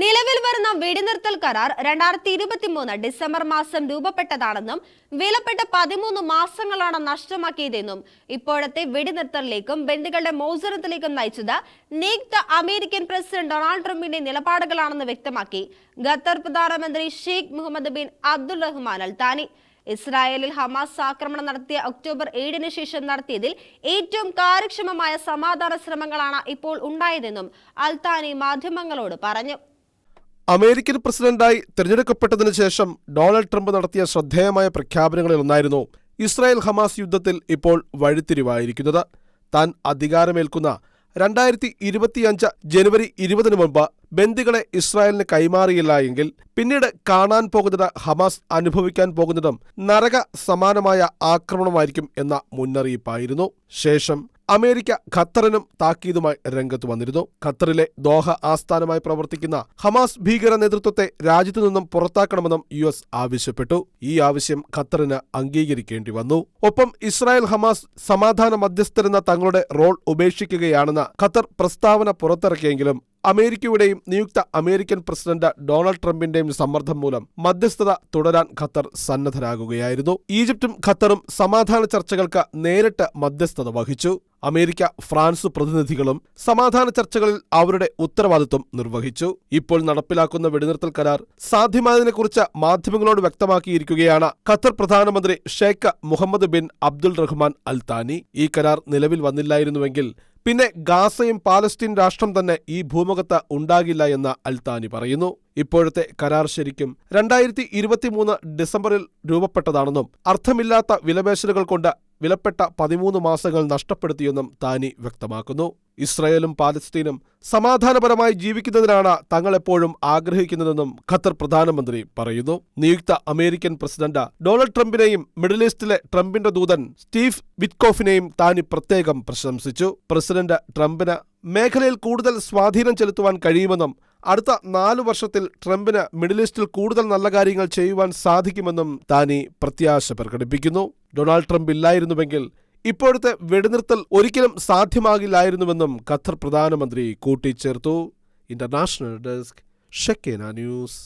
നിലവിൽ വരുന്ന വെടിനിർത്തൽ കരാർ രണ്ടായിരത്തി ഇരുപത്തി മൂന്ന് ഡിസംബർ മാസം രൂപപ്പെട്ടതാണെന്നും വിലപ്പെട്ട പതിമൂന്ന് മാസങ്ങളാണ് നഷ്ടമാക്കിയതെന്നും ഇപ്പോഴത്തെ വെടിനിർത്തലിലേക്കും ബന്ധുക്കളുടെ മോചനത്തിലേക്കും നയിച്ചത് നിയുക്ത അമേരിക്കൻ പ്രസിഡന്റ് ഡൊണാൾഡ് ട്രംപിന്റെ നിലപാടുകളാണെന്ന് വ്യക്തമാക്കി. ഖത്തർ പ്രധാനമന്ത്രി Sheikh Mohammed bin Abdul Rahman Al Thani. ഇസ്രായേലിൽ ഹമാസ് ആക്രമണം നടത്തിയ ഒക്ടോബർ ഏഴിന് ശേഷം നടത്തിയതിൽ ഏറ്റവും കാര്യക്ഷമമായ സമാധാന ശ്രമങ്ങളാണ് ഇപ്പോൾ ഉണ്ടായതെന്നും അൽത്താനി മാധ്യമങ്ങളോട് പറഞ്ഞു. അമേരിക്കൻ പ്രസിഡന്റായി തിരഞ്ഞെടുക്കപ്പെട്ടതിനു ശേഷം ഡൊണാൾഡ് ട്രംപ് നടത്തിയ ശ്രദ്ധേയമായ പ്രഖ്യാപനങ്ങളിൽ ഒന്നായിരുന്നു ഇസ്രായേൽ ഹമാസ് യുദ്ധത്തിൽ ഇപ്പോൾ വഴിത്തിരിവായിരിക്കുന്നത്. താൻ അധികാരമേൽക്കുന്ന രണ്ടായിരത്തി ഇരുപത്തിയഞ്ച് ജനുവരി ഇരുപതിനു മുമ്പ് ബന്ദികളെ ഇസ്രായേലിന് കൈമാറിയില്ല എങ്കിൽ പിന്നീട് കാണാൻ പോകുന്നത് ഹമാസ് അനുഭവിക്കാൻ പോകുന്നതും നരക സമാനമായ ആക്രമണമായിരിക്കും എന്ന മുന്നറിയിപ്പായിരുന്നു. ശേഷം അമേരിക്ക ഖത്തറിനും താക്കീതുമായി രംഗത്ത് വന്നിരുന്നു. ഖത്തറിലെ ദോഹ ആസ്ഥാനമായി പ്രവർത്തിക്കുന്ന ഹമാസ് ഭീകര നേതൃത്വത്തെ രാജ്യത്തു നിന്നും പുറത്താക്കണമെന്നും യു എസ് ആവശ്യപ്പെട്ടു. ഈ ആവശ്യം ഖത്തറിന് അംഗീകരിക്കേണ്ടി വന്നു. ഒപ്പം ഇസ്രായേൽ ഹമാസ് സമാധാന മധ്യസ്ഥരെന്ന തങ്ങളുടെ റോൾ ഉപേക്ഷിക്കുകയാണെന്ന ഖത്തർ പ്രസ്താവന പുറത്തിറക്കിയെങ്കിലും അമേരിക്കയുടെയും നിയുക്ത അമേരിക്കൻ പ്രസിഡന്റ് ഡൊണാൾഡ് ട്രംപിന്റെയും സമ്മർദ്ദം മൂലം മധ്യസ്ഥത തുടരാൻ ഖത്തർ സന്നദ്ധരാകുകയായിരുന്നു. ഈജിപ്തും ഖത്തറും സമാധാന ചർച്ചകൾക്ക് നേരിട്ട് മധ്യസ്ഥത വഹിച്ചു. അമേരിക്ക ഫ്രാൻസ് പ്രതിനിധികളും സമാധാന ചർച്ചകളിൽ അവരുടെ ഉത്തരവാദിത്വം നിർവഹിച്ചു. ഇപ്പോൾ നടപ്പിലാക്കുന്ന വെടിനിർത്തൽ കരാർ സാധ്യമായതിനെക്കുറിച്ച് മാധ്യമങ്ങളോട് വ്യക്തമാക്കിയിരിക്കുകയാണ് ഖത്തർ പ്രധാനമന്ത്രി Sheikh Mohammed bin Abdul Rahman Al Thani ഈ കരാർ നിലവിൽ വന്നില്ലായിരുന്നുവെങ്കിൽ പിന്നെ ഗാസയും പാലസ്തീൻ രാഷ്ട്രം തന്നെ ഈ ഭൂമുഖത്ത് ഉണ്ടാകില്ല എന്ന് അൽത്താനി പറയുന്നു. ഇപ്പോഴത്തെ കരാർ ശരിക്കും രണ്ടായിരത്തി ഇരുപത്തിമൂന്ന് ഡിസംബറിൽ രൂപപ്പെട്ടതാണെന്നും അർത്ഥമില്ലാത്ത വിലപേശലുകൾ കൊണ്ട് വിലപ്പെട്ട പതിമൂന്ന് മാസങ്ങൾ നഷ്ടപ്പെടുത്തിയെന്നും താനി വ്യക്തമാക്കുന്നു. ഇസ്രയേലും പാലസ്തീനും സമാധാനപരമായി ജീവിക്കുന്നതിനാണ് തങ്ങളെപ്പോഴും ആഗ്രഹിക്കുന്നതെന്നും ഖത്തർ പ്രധാനമന്ത്രി പറയുന്നു. നിയുക്ത അമേരിക്കൻ പ്രസിഡന്റ് ഡൊണാൾഡ് ട്രംപിനെയും മിഡിൽ ഈസ്റ്റിലെ ട്രംപിന്റെ ദൂതൻ സ്റ്റീവ് വിറ്റ്കോഫിനെയും താനി പ്രത്യേകം പ്രശംസിച്ചു. പ്രസിഡന്റ് ട്രംപിന് മേഖലയിൽ കൂടുതൽ സ്വാധീനം ചെലുത്തുവാൻ കഴിയുമെന്നും അടുത്ത നാലു വർഷത്തിൽ ട്രംപിന് മിഡിൽ ഈസ്റ്റിൽ കൂടുതൽ നല്ല കാര്യങ്ങൾ ചെയ്യുവാൻ സാധിക്കുമെന്നും താനി പ്രത്യാശ പ്രകടിപ്പിക്കുന്നു. ഡൊണാൾഡ് ട്രംപ് ഇല്ലായിരുന്നുവെങ്കിൽ ഇപ്പോഴത്തെ വെടിനിർത്തൽ ഒരിക്കലും സാധ്യമാകില്ലായിരുന്നുവെന്നും ഖത്തർ പ്രധാനമന്ത്രി കൂട്ടിച്ചേർത്തു. International desk Shekinah news.